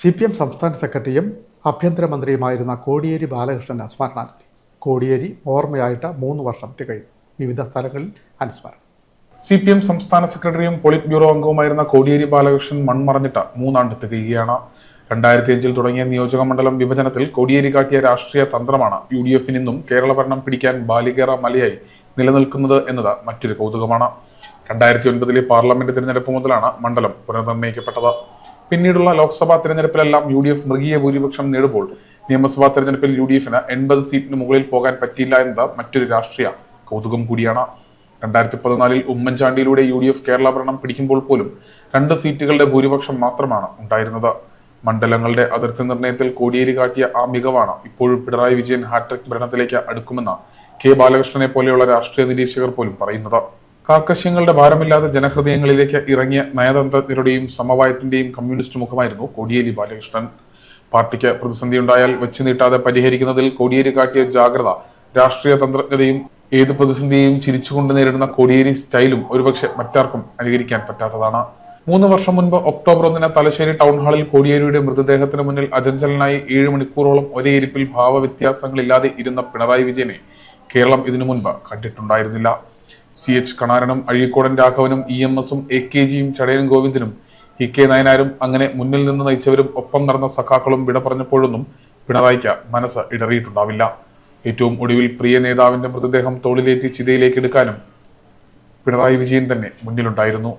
C P M സംസ്ഥാന സെക്രട്ടറിയും ആഭ്യന്തരമന്ത്രിയുമായിരുന്ന കോടിയേരി ബാലകൃഷ്ണന് സ്മരണാഞ്ജലി. കോടിയേരി ഓർമ്മയായിട്ട് മൂന്ന് വർഷം തികയുന്നു. വിവിധ സ്ഥലങ്ങളിൽ അനുസ്മരണം. സി പി എം സംസ്ഥാന സെക്രട്ടറിയും പോളിറ്റ് ബ്യൂറോ അംഗവുമായിരുന്ന കോടിയേരി ബാലകൃഷ്ണൻ മൺമറഞ്ഞിട്ട് മൂന്നാണ്ട് തികയുകയാണ്. രണ്ടായിരത്തി അഞ്ചിൽ തുടങ്ങിയ നിയോജക മണ്ഡലം വിഭജനത്തിൽ കോടിയേരി കാട്ടിയ രാഷ്ട്രീയ തന്ത്രമാണ് യു ഡി എഫിൽ നിന്നും കേരള ഭരണം പിടിക്കാൻ ബാലികേറ മലയായി നിലനിൽക്കുന്നത് എന്നത് മറ്റൊരു കൗതുകമാണ്. രണ്ടായിരത്തി ഒൻപതിലെ പാർലമെന്റ് തിരഞ്ഞെടുപ്പ് മുതലാണ് മണ്ഡലം പുനർനിർണയിക്കപ്പെട്ടത്. പിന്നീടുള്ള ലോക്സഭാ തെരഞ്ഞെടുപ്പിലെല്ലാം യു ഡി എഫ് മൃഗീയ ഭൂരിപക്ഷം നേടുമ്പോൾ നിയമസഭാ തെരഞ്ഞെടുപ്പിൽ യു ഡി എഫിന് എൺപത് സീറ്റിന് മുകളിൽ പോകാൻ പറ്റിയില്ല എന്നത് മറ്റൊരു രാഷ്ട്രീയ കൗതുകം കൂടിയാണ്. രണ്ടായിരത്തി പതിനാലിൽ ഉമ്മൻചാണ്ടിയിലൂടെ യു ഡി എഫ് കേരള ഭരണം പിടിക്കുമ്പോൾ പോലും രണ്ട് സീറ്റുകളുടെ ഭൂരിപക്ഷം മാത്രമാണ് ഉണ്ടായിരുന്നത്. മണ്ഡലങ്ങളുടെ അതിർത്തി നിർണയത്തിൽ കോടിയേരി കാട്ടിയ ആ മികവാണ് ഇപ്പോഴും പിണറായി വിജയൻ ഹാട്രിക് ഭരണത്തിലേക്ക് അടുക്കുമെന്ന് കെ ബാലകൃഷ്ണനെ പോലെയുള്ള രാഷ്ട്രീയ നിരീക്ഷകർ പോലും പറയുന്നത്. കാർക്കശ്യങ്ങളുടെ ഭാരമില്ലാതെ ജനഹൃദയങ്ങളിലേക്ക് ഇറങ്ങിയ നയതന്ത്രജ്ഞരുടെയും സമവായത്തിന്റെയും കമ്മ്യൂണിസ്റ്റ് മുഖമായിരുന്നു കോടിയേരി ബാലകൃഷ്ണൻ. പാർട്ടിക്ക് പ്രതിസന്ധി ഉണ്ടായാൽ വെച്ചു നീട്ടാതെ പരിഹരിക്കുന്നതിൽ കോടിയേരി കാട്ടിയ ജാഗ്രത രാഷ്ട്രീയ തന്ത്രജ്ഞതയും ഏത് പ്രതിസന്ധിയെയും ചിരിച്ചുകൊണ്ട് നേരിടുന്ന കോടിയേരി സ്റ്റൈലും ഒരുപക്ഷെ മറ്റാർക്കും അനുകരിക്കാൻ പറ്റാത്തതാണ്. മൂന്ന് വർഷം മുൻപ് ഒക്ടോബർ ഒന്നിന് തലശ്ശേരി ടൗൺ ഹാളിൽ കോടിയേരിയുടെ മൃതദേഹത്തിന് മുന്നിൽ അജഞ്ചലനായി ഏഴ് മണിക്കൂറോളം ഒരേ ഇരിപ്പിൽ ഭാവവ്യത്യാസങ്ങളില്ലാതെ ഇരുന്ന പിണറായി വിജയനെ കേരളം ഇതിനു മുൻപ് കണ്ടിട്ടുണ്ടായിരുന്നില്ല. സി എച്ച് കണാരനും അഴീക്കോടൻ രാഘവനും ഇ എം എസും എ കെ ജിയും ചടയൻ ഗോവിന്ദനും ഇ കെ നയനാരും അങ്ങനെ മുന്നിൽ നിന്ന് നയിച്ചവരും ഒപ്പം നടന്ന സഖാക്കളും വിട പറഞ്ഞപ്പോഴൊന്നും പിണറായിക്ക് മനസ്സ് ഇടറിയിട്ടുണ്ടാവില്ല. ഏറ്റവും ഒടുവിൽ പ്രിയ നേതാവിന്റെ മൃതദേഹം തോളിലേറ്റി ചിതയിലേക്ക് എടുക്കാനും പിണറായി വിജയൻ തന്നെ മുന്നിലുണ്ടായിരുന്നു.